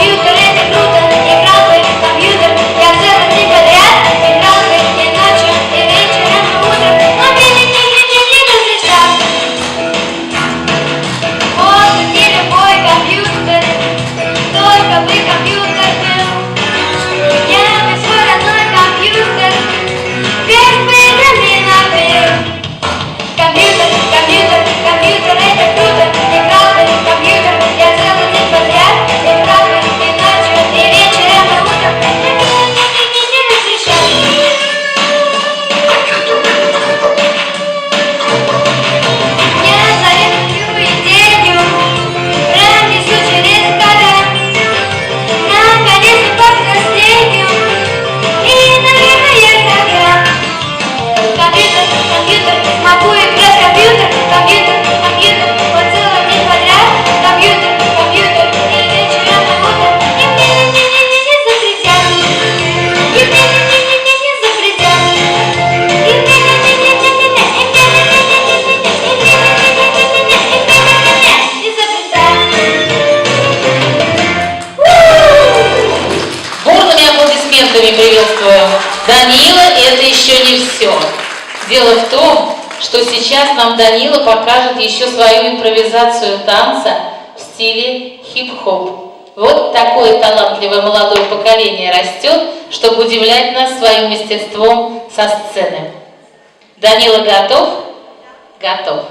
You. компьютер, могу играть компьютер, компьютер, компьютер, вот целый день подряд, компьютер, компьютер, и вечером и утром, и мне не не не не не запретят, и мне не не не не не запретят, и мне не не не не не не, и мне не не не не не, и мне не не не не не, и мне не не не не запретят. Бурными аплодисментами приветствую Данила, и это еще не все. Дело в том, что сейчас нам Данила покажет еще свою импровизацию танца в стиле хип-хоп. Вот такое талантливое молодое поколение растет, чтобы удивлять нас своим мастерством со сцены. Данила готов? Готов.